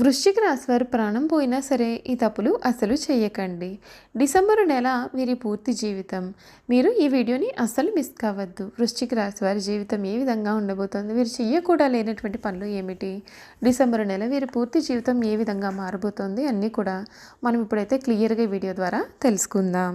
వృశ్చిక రాశి వారు ప్రాణం పోయినా సరే ఈ తప్పులు అసలు చేయకండి. డిసెంబరు నెల వీరి పూర్తి జీవితం. మీరు ఈ వీడియోని అస్సలు మిస్ కావద్దు. వృశ్చిక రాశి వారి జీవితం ఏ విధంగా ఉండబోతోంది? వీరు చెయ్యకూడా లేనటువంటి పనులు ఏమిటి? డిసెంబరు నెల వీరి పూర్తి జీవితం ఏ విధంగా మారబోతోంది? అన్నీ కూడా మనం ఇప్పుడైతే క్లియర్గా వీడియో ద్వారా తెలుసుకుందాం.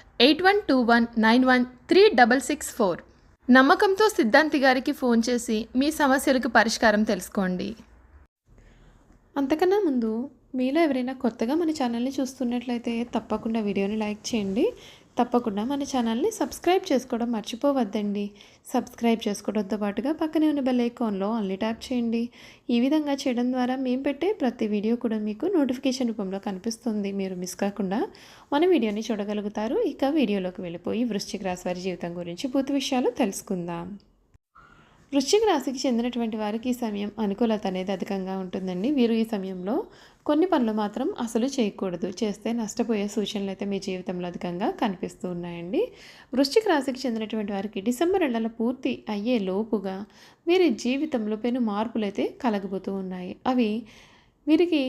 eight one two one nine one three double six four. నమ్మకంతో సిద్ధాంతి గారికి ఫోన్ చేసి మీ సమస్యలకు పరిష్కారం తెలుసుకోండి. అంతకన్నా ముందు మీలో ఎవరైనా కొత్తగా మన ఛానల్ని చూస్తున్నట్లయితే తప్పకుండా వీడియోని లైక్ చేయండి. తప్పకుండా మన ఛానల్ని సబ్స్క్రైబ్ చేసుకోవడం మర్చిపోవద్దండి. సబ్స్క్రైబ్ చేసుకోవడంతో పాటుగా పక్కనే ఉన్న బెల్ ఐకాన్లో అన్ని ట్యాప్ చేయండి. ఈ విధంగా చేయడం ద్వారా మేము పెట్టే ప్రతి వీడియో కూడా మీకు నోటిఫికేషన్ రూపంలో కనిపిస్తుంది. మీరు మిస్ కాకుండా మన వీడియోని చూడగలుగుతారు. ఇక వీడియోలోకి వెళ్ళిపోయి వృశ్చిక రాశి వారి జీవితం గురించి పూర్తి విషయాలు తెలుసుకుందాం. వృశ్చిక రాశికి చెందినటువంటి వారికి ఈ సమయం అనుకూలత అనేది అధికంగా ఉంటుందండి. వీరు ఈ సమయంలో కొన్ని పనులు మాత్రం అసలు చేయకూడదు. చేస్తే నష్టపోయే సూచనలు అయితే మీ జీవితంలో అధికంగా కనిపిస్తూ ఉన్నాయండి. వృశ్చిక రాశికి చెందినటువంటి వారికి డిసెంబర్ నెలలో పూర్తి అయ్యే లోపుగా వీరి జీవితంలో పెను మార్పులు అయితే కలగబోతూ ఉన్నాయి. అవి వీరికి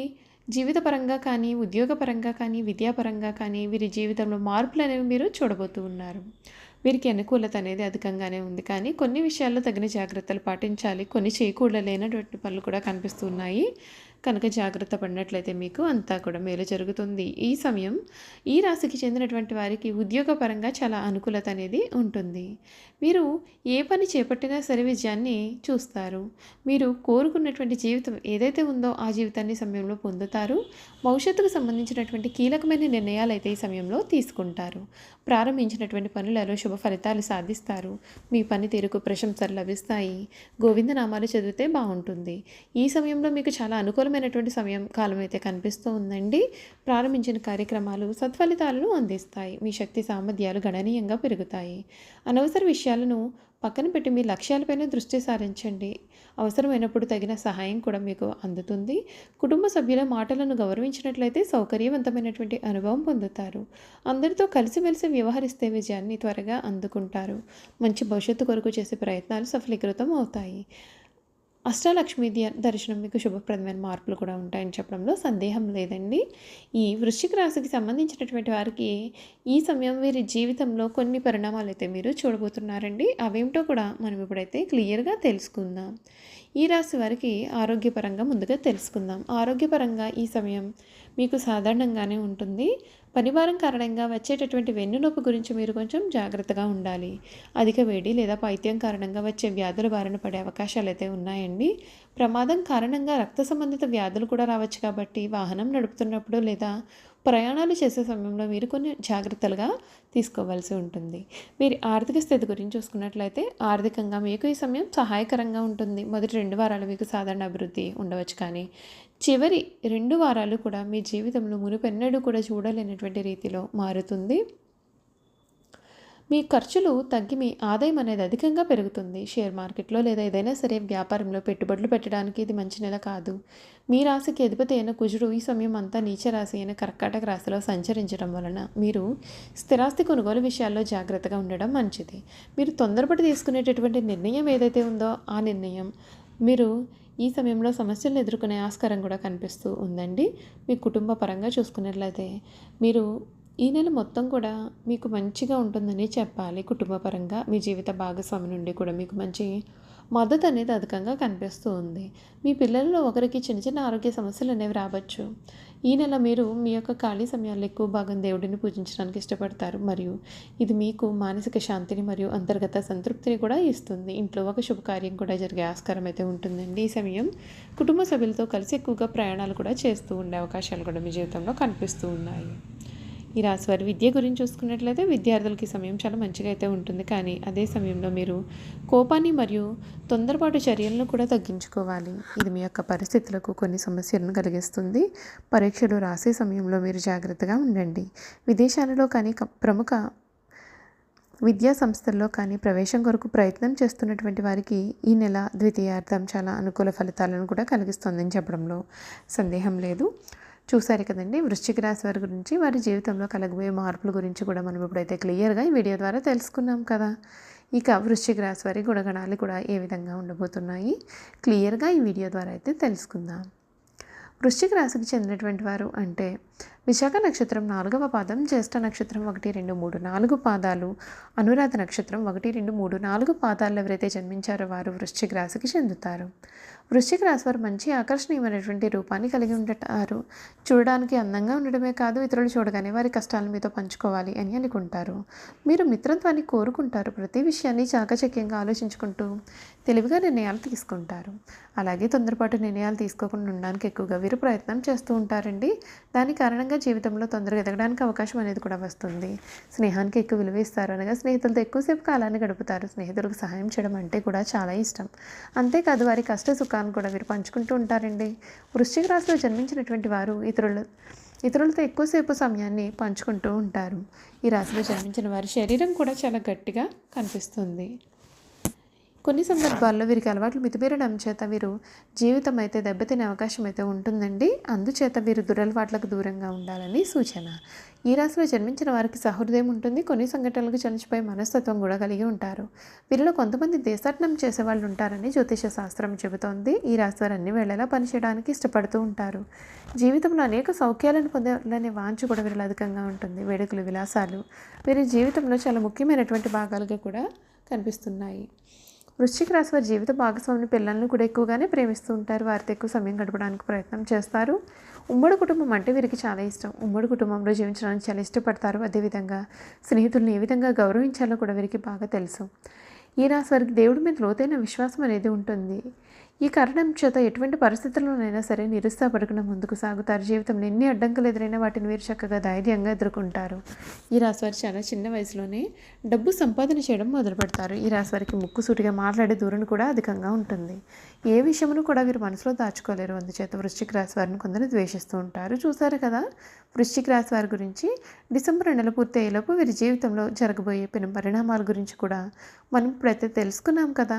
జీవితపరంగా కానీ ఉద్యోగపరంగా కానీ విద్యాపరంగా కానీ వీరి జీవితంలో మార్పులు అనేవి మీరు చూడబోతూ ఉన్నారు. వీరికి అనుకూలత అనేది అధికంగానే ఉంది. కానీ కొన్ని విషయాల్లో తగిన జాగ్రత్తలు పాటించాలి. కొన్ని చేయకూడలేనటువంటి పనులు కూడా కనిపిస్తున్నాయి కనుక జాగ్రత్త పడినట్లయితే మీకు అంతా కూడా మేలు జరుగుతుంది. ఈ సమయం ఈ రాశికి చెందినటువంటి వారికి ఉద్యోగపరంగా చాలా అనుకూలత అనేది ఉంటుంది. మీరు ఏ పని చేపట్టినా సరే విజయాన్ని చూస్తారు. మీరు కోరుకున్నటువంటి జీవితం ఏదైతే ఉందో ఆ జీవితాన్ని సమయంలో పొందుతారు. భవిష్యత్తుకు సంబంధించినటువంటి కీలకమైన నిర్ణయాలు అయితే ఈ సమయంలో తీసుకుంటారు. ప్రారంభించినటువంటి పనులలో శుభ ఫలితాలు సాధిస్తారు. మీ పనితీరుకు ప్రశంసలు లభిస్తాయి. గోవిందనామాలు చదివితే బాగుంటుంది. ఈ సమయంలో మీకు చాలా అనుకూలం అనుకూలమైనటువంటి సమయం కాలం అయితే కనిపిస్తూ ఉందండి. ప్రారంభించిన కార్యక్రమాలు సత్ఫలితాలను అందిస్తాయి. మీ శక్తి సామర్థ్యాలు గణనీయంగా పెరుగుతాయి. అనవసర విషయాలను పక్కన పెట్టి మీ లక్ష్యాలపైన దృష్టి సారించండి. అవసరమైనప్పుడు తగిన సహాయం కూడా మీకు అందుతుంది. కుటుంబ సభ్యుల మాటలను గౌరవించినట్లయితే సౌకర్యవంతమైనటువంటి అనుభవం పొందుతారు. అందరితో కలిసిమెలిసి వ్యవహరిస్తే విజయాన్ని త్వరగా అందుకుంటారు. మంచి భవిష్యత్తు కొరకు చేసే ప్రయత్నాలు సఫలీకృతం అవుతాయి. అష్టలక్ష్మి దర్శనం మీకు శుభప్రదమైన మార్పులు కూడా ఉంటాయని చెప్పడంలో సందేహం లేదండి. ఈ వృశ్చిక రాశికి సంబంధించినటువంటి వారికి ఈ సమయం వీరి జీవితంలో కొన్ని పరిణామాలు అయితే మీరు చూడబోతున్నారండి. అవేమిటో కూడా మనం ఇప్పుడైతే క్లియర్గా తెలుసుకుందాం. ఈ రాశి వారికి ఆరోగ్యపరంగా ముందుగా తెలుసుకుందాం. ఆరోగ్యపరంగా ఈ సమయం మీకు సాధారణంగానే ఉంటుంది. పనివారం కారణంగా వచ్చేటటువంటి వెన్నునొప్పి గురించి మీరు కొంచెం జాగ్రత్తగా ఉండాలి. అధిక వేడి లేదా పైత్యం కారణంగా వచ్చే వ్యాధుల బారిన పడే అవకాశాలు అయితే ఉన్నాయండి. ప్రమాదం కారణంగా రక్త సంబంధిత వ్యాధులు కూడా రావచ్చు కాబట్టి వాహనం నడుపుతున్నప్పుడు లేదా ప్రయాణాలు చేసే సమయంలో మీరు కొన్ని జాగ్రత్తలుగా తీసుకోవాల్సి ఉంటుంది. మీరు ఆర్థిక స్థితి గురించి చూసుకున్నట్లయితే ఆర్థికంగా మీకు ఈ సమయం సహాయకరంగా ఉంటుంది. మొదటి రెండు వారాలు మీకు సాధారణ అభివృద్ధి ఉండవచ్చు కానీ చివరి రెండు వారాలు కూడా మీ జీవితంలో మునుపెన్నడూ కూడా చూడలేనటువంటి రీతిలో మారుతుంది. మీ ఖర్చులు తగ్గి మీ ఆదాయం అనేది అధికంగా పెరుగుతుంది. షేర్ మార్కెట్లో లేదా ఏదైనా సరే వ్యాపారంలో పెట్టుబడులు పెట్టడానికి ఇది మంచి నెల కాదు. మీ రాశికి అధిపతి అయిన కుజుడు ఈ సమయం అంతా నీచ రాశి అయిన కర్కాటక రాశిలో సంచరించడం వలన మీరు స్థిరాస్తి కొనుగోలు విషయాల్లో జాగ్రత్తగా ఉండడం మంచిది. మీరు తొందరపడి తీసుకునేటటువంటి నిర్ణయం ఏదైతే ఉందో ఆ నిర్ణయం మీరు ఈ సమయంలో సమస్యలను ఎదుర్కొనే ఆస్కారం కూడా కనిపిస్తూ ఉందండి. మీ కుటుంబ పరంగా చూసుకున్నట్లయితే మీరు ఈ నెల మొత్తం కూడా మీకు మంచిగా ఉంటుందని చెప్పాలి. కుటుంబ పరంగా మీ జీవిత భాగస్వామి నుండి కూడా మీకు మంచి మద్దతు అనేది అధికంగా కనిపిస్తూ ఉంది. మీ పిల్లల్లో ఒకరికి చిన్న చిన్న ఆరోగ్య సమస్యలు అనేవి రావచ్చు. ఈ నెల మీరు మీ యొక్క ఖాళీ సమయాల్లో ఎక్కువ భాగం దేవుడిని పూజించడానికి ఇష్టపడతారు. మరియు ఇది మీకు మానసిక శాంతిని మరియు అంతర్గత సంతృప్తిని కూడా ఇస్తుంది. ఇంట్లో ఒక శుభకార్యం కూడా జరిగే ఆస్కారం అయితే ఉంటుందండి. ఈ సమయం కుటుంబ సభ్యులతో కలిసి ఎక్కువగా ప్రయాణాలు కూడా చేస్తూ ఉండే అవకాశాలు కూడా మీ జీవితంలో కనిపిస్తూ ఉన్నాయి. ఈ రాశి వారి విద్య గురించి చూసుకున్నట్లయితే విద్యార్థులకి సమయం చాలా మంచిగా అయితే ఉంటుంది. కానీ అదే సమయంలో మీరు కోపాన్ని మరియు తొందరపాటు చర్యలను కూడా తగ్గించుకోవాలి. ఇది మీ యొక్క పరిస్థితులకు కొన్ని సమస్యలను కలిగిస్తుంది. పరీక్షలు రాసే సమయంలో మీరు జాగ్రత్తగా ఉండండి. విదేశాలలో కానీ ప్రముఖ విద్యా సంస్థల్లో కానీ ప్రవేశం కొరకు ప్రయత్నం చేస్తున్నటువంటి వారికి ఈ నెల ద్వితీయార్థం చాలా అనుకూల ఫలితాలను కూడా కలిగిస్తుందని చెప్పడంలో సందేహం లేదు. చూసారు కదండి. వృశ్చిక రాశి వారి గురించి వారి జీవితంలో కలగబోయే మార్పుల గురించి కూడా మనం ఇప్పుడైతే క్లియర్గా ఈ వీడియో ద్వారా తెలుసుకున్నాం కదా. ఇక వృశ్చిక రాశి వారి గుణగణాలు కూడా ఏ విధంగా ఉండబోతున్నాయి? క్లియర్గా ఈ వీడియో ద్వారా అయితే తెలుసుకుందాం. వృశ్చిక రాశికి చెందినటువంటి వారు అంటే విశాఖ నక్షత్రం నాలుగవ పాదం జ్యేష్ఠ నక్షత్రం ఒకటి రెండు మూడు నాలుగు పాదాలు అనురాధ నక్షత్రం ఒకటి రెండు మూడు నాలుగు పాదాలు ఎవరైతే జన్మించారో వారు వృశ్చిక రాశికి చెందుతారు. వృశ్చిక రాశి వారు మంచి ఆకర్షణీయమైనటువంటి రూపాన్ని కలిగి ఉంటారు చూడడానికి అందంగా ఉండడమే కాదు ఇతరులు చూడగానే వారి కష్టాలను మీతో పంచుకోవాలి అని అనుకుంటారు. మీరు మిత్రత్వాన్ని కోరుకుంటారు. ప్రతి విషయాన్ని చాకచక్యంగా ఆలోచించుకుంటూ తెలివిగా నిర్ణయాలు తీసుకుంటారు. అలాగే తొందరపాటు నిర్ణయాలు తీసుకోకుండా ఉండడానికి ఎక్కువగా వీరు ప్రయత్నం చేస్తూ ఉంటారండి. దాని కారణంగా జీవితంలో తొందరగా ఎదగడానికి అవకాశం అనేది కూడా వస్తుంది. స్నేహానికి ఎక్కువ విలువ ఇస్తారు అనగా స్నేహితులతో ఎక్కువసేపు కాలాన్ని గడుపుతారు. స్నేహితులకు సహాయం చేయడం అంటే కూడా చాలా ఇష్టం. అంతేకాదు వారి కష్ట సుఖాలను కూడా వీరు పంచుకుంటూ ఉంటారండి. వృశ్చిక రాశిలో జన్మించినటువంటి వారు ఇతరులు ఇతరులతో ఎక్కువసేపు సమయాన్ని పంచుకుంటూ ఉంటారు. ఈ రాశిలో జన్మించిన వారి శరీరం కూడా చాలా గట్టిగా కనిపిస్తుంది. కొన్ని సందర్భాల్లో వీరికి అలవాట్లు మితిమీరడం చేత వీరు జీవితం అయితే దెబ్బతినే అవకాశం అయితే ఉంటుందండి. అందుచేత వీరు దురలవాట్లకు దూరంగా ఉండాలని సూచన. ఈ రాశిలో జన్మించిన వారికి సహృదయం ఉంటుంది. కొన్ని సంఘటనలకు చలిచిపోయే మనస్తత్వం కూడా కలిగి ఉంటారు. వీరిలో కొంతమంది దేశాటనం చేసేవాళ్ళు ఉంటారని జ్యోతిష శాస్త్రం చెబుతోంది. ఈ రాశి వారు అన్ని వేళలా పనిచేయడానికి ఇష్టపడుతూ ఉంటారు. జీవితంలో అనేక సౌఖ్యాలను పొందాలనే వాంఛ కూడా వీరిలో అధికంగా ఉంటుంది. వేడుకలు విలాసాలు వీరి జీవితంలో చాలా ముఖ్యమైనటువంటి భాగాలుగా కూడా కనిపిస్తున్నాయి. వృశ్చిక రాశి వారి జీవిత భాగస్వామిని పిల్లలను కూడా ఎక్కువగానే ప్రేమిస్తూ ఉంటారు. వారితో ఎక్కువ సమయం గడపడానికి ప్రయత్నం చేస్తారు. ఉమ్మడి కుటుంబం అంటే వీరికి చాలా ఇష్టం. ఉమ్మడి కుటుంబంలో జీవించడానికి చాలా ఇష్టపడతారు. అదేవిధంగా స్నేహితులను ఏ విధంగా గౌరవించాలో కూడా వీరికి బాగా తెలుసు. ఈ రాశి వారికి దేవుడి మీద లోతైన విశ్వాసం అనేది ఉంటుంది. ఈ కారణం చేత ఎటువంటి పరిస్థితుల్లోనైనా సరే నిరుత్సాహపడకుండా ముందుకు సాగుతారు. జీవితంలో ఎన్ని అడ్డంకులు ఎదురైనా వాటిని వీరు చక్కగా ధైర్యంగా ఎదుర్కొంటారు. ఈ రాశివారు చాలా చిన్న వయసులోనే డబ్బు సంపాదన చేయడం మొదలు పెడతారు. ఈ రాశివారికి ముక్కుసూటిగా మాట్లాడే దూరం కూడా అధికంగా ఉంటుంది. ఏ విషయమును కూడా వీరు మనసులో దాచుకోలేరు. అందుచేత వృశ్చిక రాశి వారిని కొందరు ద్వేషిస్తూ ఉంటారు. చూసారు కదా వృశ్చిక రాశి వారి గురించి డిసెంబర్ నెల పూర్తి అయ్యేలోపు వీరి జీవితంలో జరగబోయే పెను పరిణామాల గురించి కూడా మనం ఇప్పుడైతే తెలుసుకున్నాం కదా.